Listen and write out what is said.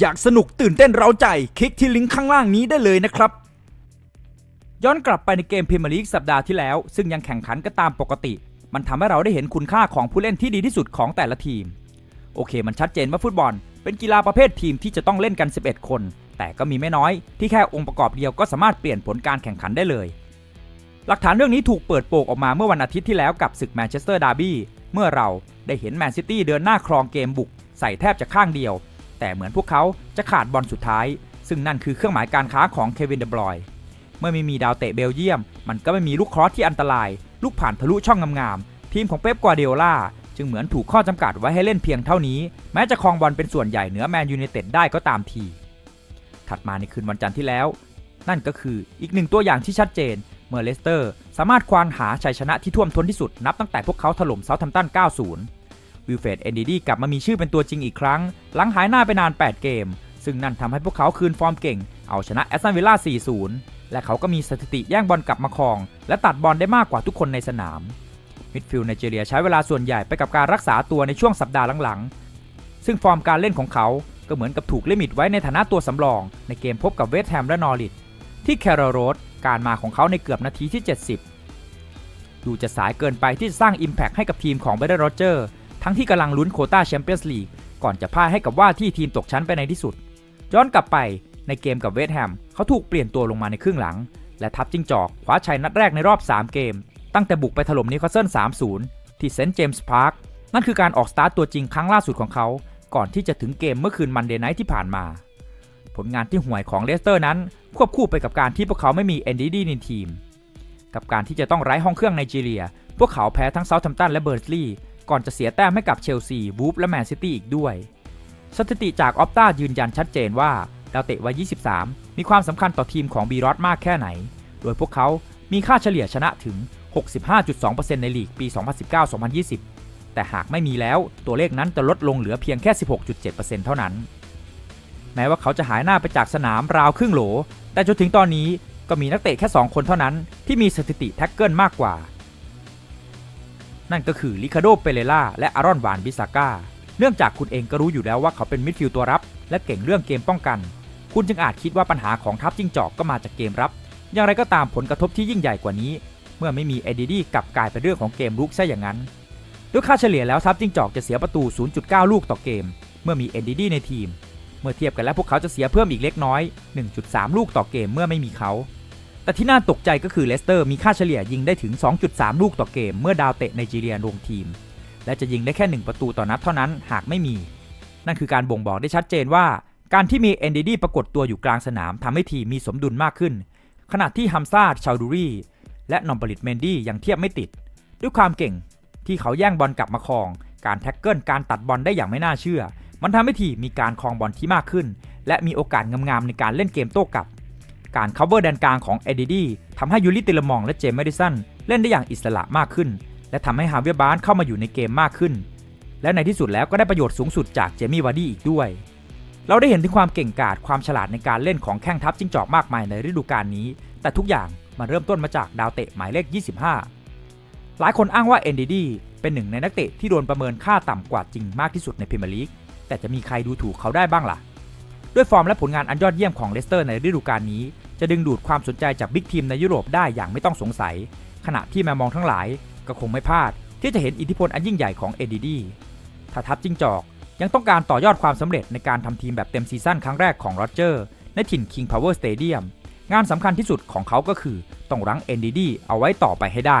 อยากสนุกตื่นเต้นเร้าใจ คลิกที่ลิงก์ข้างล่างนี้ได้เลยนะครับ ย้อนกลับไปในเกมพรีเมียร์ลีกสัปดาห์ที่แล้ว ซึ่งยังแข่งขันก็ตามปกติ มันทำให้เราได้เห็นคุณค่าของผู้เล่นที่ดีที่สุดของแต่ละทีม โอเค มันชัดเจนว่าฟุตบอล เป็นกีฬาประเภททีมที่จะต้องเล่นกัน 11 คน แต่ก็มีไม่น้อย ที่แค่องค์ประกอบเดียวก็สามารถเปลี่ยนผลการแข่งขันได้เลย หลักฐานเรื่องนี้ถูกเปิดโปงออกมาเมื่อวันอาทิตย์ที่แล้วกับศึกแมนเชสเตอร์ดาร์บี้เมื่อเราได้เห็นแมนซิตี้เดินหน้าครองเกมบุกใส่แทบจะข้างเดียว แต่เหมือนพวกเขาจะขาดบอลสุดท้าย ซึ่งนั่นคือเครื่องหมายการค้าของเควินเดบรอยเมื่อไม่มีดาวเตะเบลเยียม มันก็ไม่มีลูกครอสที่อันตราย ลูกผ่านทะลุช่องงามๆทีมของเป๊ปกัวเดโอล่าจึงเหมือนถูกข้อจำกัดไว้ให้เล่นเพียงเท่านี้ แม้จะครองบอลเป็นส่วนใหญ่เหนือแมนยูไนเต็ดได้ก็ตามที ถัดมาในคืนวันจันทร์ที่แล้ว นั่นก็คืออีกหนึ่งตัวอย่างที่ชัดเจน เมื่อเลสเตอร์ สามารถควานหาชัยชนะที่ท่วมท้นที่สุดนับตั้งแต่พวกเขาถล่มเซาท์แฮมป์ตัน 90 วิลเฟดเอนดีดีกลับมามีชื่อเป็นตัวจริงอีกครั้ง หลังหายหน้าไปนาน 8 เกม ซึ่งนั่นทำให้พวกเขาคืนฟอร์มเก่ง เอาชนะแอสตันวิลล่า 4-0 และเขาก็มีสถิติแย่งบอลกลับมาครอง และตัดบอลได้มากกว่าทุกคนในสนาม มิดฟิลด์ไนจีเรียใช้เวลาส่วนใหญ่ไปกับการรักษาตัวในช่วงสัปดาห์หลังๆ ซึ่งฟอร์มการเล่นของเขาก็เหมือนกับถูกลิมิตไว้ในฐานะตัวสำรอง ในเกมพบกับเวสต์แฮมและนอริทที่แคโรโรสการมาของเขาในเกือบนาทีที่ 70 ดูจะสายเกินไปที่จะสร้าง Impact ให้กับทีมของเบรเดอร์โรเจอร์ ทั้งที่กำลังลุ้นโคต้าแชมเปี้ยนส์ลีกก่อนจะพ่ายให้กับว่าที่ทีมตกชั้นไปในที่สุด ย้อนกลับไปในเกมกับเวสต์แฮมเขาถูกเปลี่ยนตัวลงมาในครึ่งหลัง และทับจิ้งจอกคว้าชัยนัดแรกในรอบ 3 เกม ตั้งแต่บุกไปถล่มนิวคาสเซิล3-0 ที่เซนต์เจมส์พาร์คนั่นคือการออกสตาร์ตตัวจริงครั้งล่าสุดของเขา ก่อนที่จะถึงเกมเมื่อคืนมันเดย์ไนท์ที่ผ่านมา ผลงานที่ห่วยของเลสเตอร์นั้น ควบคู่ไปกับการที่พวกเขาไม่มีเอนดีดีในทีม กับการที่จะต้องไร้ห้องเครื่องไนจีเรีย พวกเขาแพ้ทั้งเซาท์แฮมป์ตันและเบิร์ลีย์ ก่อนจะเสียแต้มให้กับเชลซี วูฟและแมนซิตี้อีกด้วย สถิติจากออฟตายืนยันชัดเจนว่าดาวเตะวัย 23 มีความสำคัญต่อทีมของบีรอดมากแค่ไหน โดยพวกเขามีค่าเฉลี่ยชนะถึง 65.2%ในลีกปี 2019-2020 แต่หากไม่มีแล้วตัวเลขนั้นจะลดลงเหลือเพียงแค่ 16.7%เท่านั้น แม้ว่าเขาจะหายหน้าไปจากสนามราวครึ่งโหล แต่จนถึงตอนนี้ก็มีนักเตะแค่ 2 คนเท่านั้นที่มีสถิติแท็กเกิลมากกว่า นั่นก็คือลิคาโดเปเรล่าและอารอนวานบิซาก้าเนื่องจากคุณเองก็รู้อยู่แล้วว่าเขาเป็นมิดฟิลด์ตัวรับ และเก่งเรื่องเกมป้องกัน คุณจึงอาจคิดว่าปัญหาของทัพจิ้งจอกก็มาจากเกมรับ อย่างไรก็ตามผลกระทบที่ยิ่งใหญ่กว่านี้ เมื่อไม่มีเอดีดี้กลับกลายเป็นเรื่องของเกมลุกซะอย่างนั้นด้วยค่าเฉลี่ยแล้วทัพจิ้งจอกจะเสียประตู 0.9 ลูกต่อเกม เมื่อมีเอดีดี้ในทีม เมื่อเทียบกันแล้วพวกเขาจะเสียเพิ่มอีกเล็กน้อย 1.3 ลูกต่อเกมเมื่อไม่มีเขา แต่ที่น่าตกใจก็คือเลสเตอร์มีค่าเฉลี่ยยิงได้ถึง 2.3 ลูกต่อเกม เมื่อดาวเตะไนจีเรียรวมทีม และจะยิงได้แค่ 1 ประตูต่อนัดเท่านั้นหากไม่มี นั่นคือการบ่งบอกได้ชัดเจนว่า การที่มีเอนดีดี้ปรากฏตัวอยู่กลางสนามทำให้ทีมมีสมดุลมากขึ้น ขณะที่ฮัมซาชาวดูรีและนอมบริตเมนดี้ยังเทียบไม่ติด ด้วยความเก่งที่เขาแย่งบอลกลับมาครอง การแท็กเกิลการตัดบอลได้อย่างไม่น่าเชื่อ มันทำให้ทีมมีการครองบอลที่มากขึ้น และมีโอกาสงามๆในการเล่นเกมโต้กลับ การ cover แดนกลางของเอดีดี้ทำให้ยูริติลมองและเจมส์แมดิสันเล่นได้อย่างอิสระมากขึ้น และทำให้ฮาเวียบาร์นเข้ามาอยู่ในเกมมากขึ้น และในที่สุดแล้วก็ได้ประโยชน์สูงสุดจากเจมี่วาร์ดี้อีกด้วย เราได้เห็นถึงความเก่งกาจความฉลาดในการเล่นของแข้งทัพจิ้งจอกมากมายในฤดูกาลนี้ แต่ทุกอย่างมันเริ่มต้นมาจากดาวเตะหมายเลข 25 หลายคนอ้างว่าเอนดีดีเป็นหนึ่งในนักเตะที่โดนประเมินค่าต่ำกว่าจริงมากที่สุดในพรีเมียร์ลีกแต่จะมีใครดูถูกเขาได้บ้างล่ะ ด้วยฟอร์มและผลงานอันยอดเยี่ยมของเลสเตอร์ในฤดูกาลนี้ จะดึงดูดความสนใจจากบิ๊กทีมในยุโรปได้อย่างไม่ต้องสงสัย ขณะที่แมวมองทั้งหลายก็คงไม่พลาด ที่จะเห็นอิทธิพลอันยิ่งใหญ่ของเอดีดีถ้าทัพจิ้งจอก ยังต้องการต่อยอดความสำเร็จในการทำทีมแบบเต็มซีซั่นครั้งแรกของโรเจอร์ในถิ่น King Power Stadium งานสำคัญที่สุดของเขาก็คือต้องรั้ง NDD เอาไว้ต่อไปให้ได้